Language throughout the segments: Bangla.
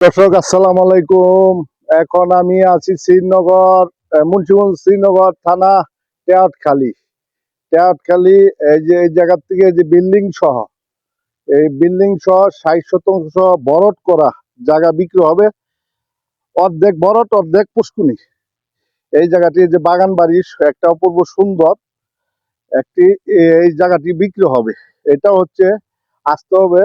দর্শক, আসসালামু আলাইকুম। এখন আমি আছি শ্রীনগর মুন্সিগঞ্জ শ্রীনগর থানা টেয়াটখালী টেয়াটখালী এই যে, এই জায়গার থেকে যে বিল্ডিং সহ, এই বিল্ডিং সহ ষাট শতাংশ বরট করা জায়গা বিক্রি হবে। অর্ধেক বরট, অর্ধেক পুষ্কুনি। এই জায়গাটি যে বাগান বাড়ি, একটা অপূর্ব সুন্দর একটি এই জায়গাটি বিক্রি হবে। এটা হচ্ছে, আসতে হবে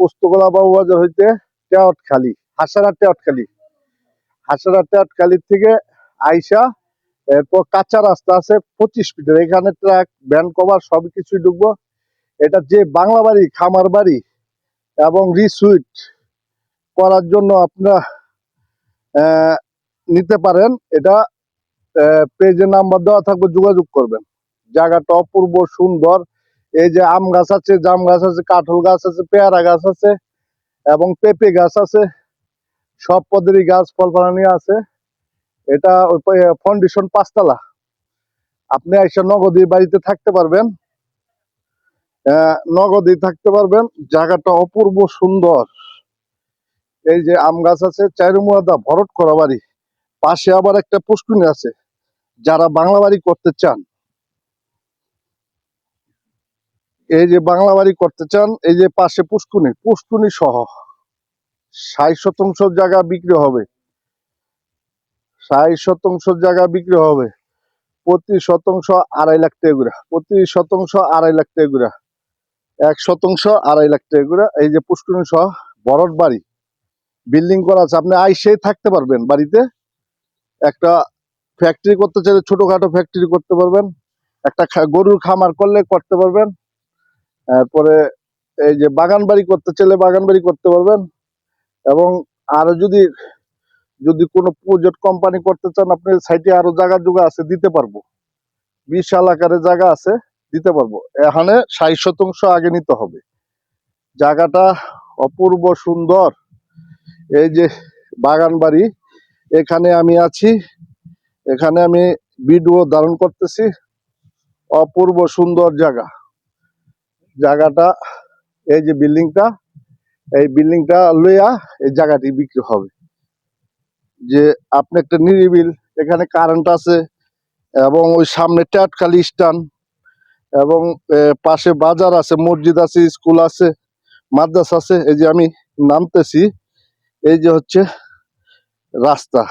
পোস্তগোলা বাবু বাজার হইতে টেয়াটখালী হাসারা টেয়াটখালী হাসারা টেয়াটখালীর থেকে আইসা এরপর কাঁচা রাস্তা আছে পঁচিশ ফিটের, এখানে ট্রাক, ভ্যান কভার সব কিছুই ঢুকবো। এটা যে বাংলা বাড়ি, খামার বাড়ি এবং রিসুইট করার জন্য আপনারা নিতে পারেন। এটা পেজের নাম্বার দেওয়া থাকবে, যোগাযোগ করবেন। জায়গাটা অপূর্ব সুন্দর। এই যে আম গাছ আছে, জাম গাছ আছে, কাঁঠাল গাছ আছে, পেয়ারা গাছ আছে এবং পেঁপে গাছ আছে। সব পদেরই গাছ ফল ফলানি আছে। এটা ফাউন্ডেশন পাঁচতলা। আপনি এসে নগদী বাড়িতে থাকতে পারবেন। নগদী থাকতে পারবেন। জায়গাটা অপূর্ব সুন্দর। এই যে আম গাছ আছে, চাইরুমুয়াদা ভরট করা বাড়ি পাশে আবার একটা পুষ্কুনি আছে। যারা বাংলা বাড়ি করতে চান এই যে বাংলা বাড়ি করতে চান, এই যে পাশে পুষ্কুনি পুষ্কুনি সহ ষাট শতাংশ জায়গা বিক্রি হবে। ষাট শতাংশ জায়গা বিক্রি হবে। প্রতি শতাংশ আড়াই লাখ করে। প্রতি শতাংশ আড়াই লাখ করে। এক শতাংশ আড়াই লাখ করে। এই যে পুষ্কুনি সহ বরট বাড়ি। বিল্ডিং করা আছে। আপনি আইসেই থাকতে পারবেন বাড়িতে। একটা ফ্যাক্টরি করতে চাইলে ছোটখাটো ফ্যাক্টরি করতে পারবেন। একটা গরুর খামার করলে করতে পারবেন। তারপরে এই যে বাগান বাড়ি করতে চাইলে বাগান বাড়ি করতে পারবেন। এবং আরও যদি যদি কোনো প্রজেক্ট কোম্পানি করতে চান, আপনি সাইটে আরও জায়গা জোগা আছে, দিতে পারব। বিশাল আকারে জায়গা আছে, দিতে পারব। এখানে ষাট শতাংশ আগে নিতে হবে। জায়গাটা অপূর্ব সুন্দর। এই যে বাগান বাড়ি, এখানে আমি আছি। এখানে আমি ভিডিও ধারণ করতেছি। অপূর্ব সুন্দর জায়গা। জায়গাটা, এই যে বিল্ডিংটা, এই বিল্ডিংটা লইয়া এই জায়গাটি বিক্রি হবে। যে আপনি একটা নিরিবিল, এখানে কারেন্ট আছে, এবং ওই সামনে ট্যাটখালি স্টান এবং পাশে বাজার আছে, মসজিদ আছে, স্কুল আছে, মাদ্রাস আছে, এই যে আমি নামতেছি, এই যে হচ্ছে রাস্তা।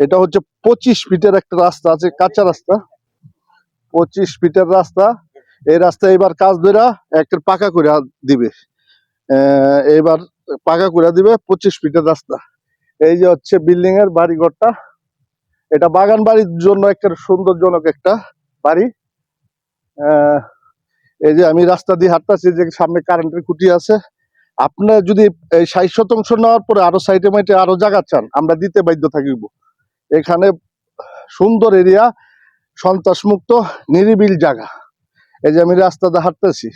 এটা হচ্ছে পঁচিশ ফিটের একটা রাস্তা আছে, কাঁচা রাস্তা। পঁচিশ ফিটের রাস্তা এই রাস্তা এবার কাজ ধরা একটা পাকা করে দিবে। এবার পাকা করে দিবে পঁচিশ ফিটের রাস্তা। এই যে হচ্ছে বিল্ডিং এর বাড়ি ঘরটা এটা বাগান বাড়ির জন্য একটা সুন্দরজনক একটা বাড়ি। এই যে আমি রাস্তা দিয়ে হাঁটতেছি, যে সামনে কারেন্টের খুঁটি আছে। আপনার যদি এই ষাট শতাংশ নেওয়ার পরে আরও সাইডে মাইটে আরও জায়গা চান, আমরা দিতে বাধ্য থাকিব। এখানে সুন্দর এরিয়া সন্ত্রাস মুক্ত নিরিবিল জায়গা। এই যে আমি রাস্তাতে হাঁটতেছি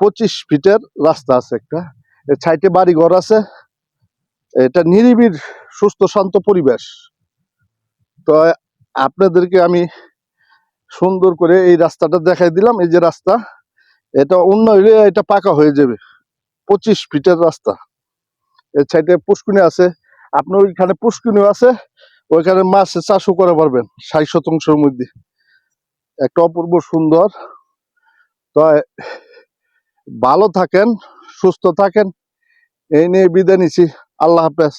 পঁচিশ ফিটের রাস্তা আছে একটা। সাইডে বাড়ি ঘর আছে। এটা নিরিবিড় সুস্থ, শান্ত পরিবেশ। তো আপনাদেরকে আমি সুন্দর করে এই রাস্তাটা দেখাই দিলাম। এই যে রাস্তা, এটা অন্য হইলে এটা পাকা হয়ে যাবে। পঁচিশ ফিটের রাস্তা। এর সাইডে পুষ্কুনি আছে। আপনার ওইখানে পুষ্কুনি আছে, ওইখানে মাছ চাষও করে পারবেন, ষাট শতাংশের মধ্যে। একটা অপূর্ব সুন্দর। তো ভালো থাকেন সুস্থ থাকেন। এই নিয়ে বিদায় নিছি আল্লাহ হাফেজ।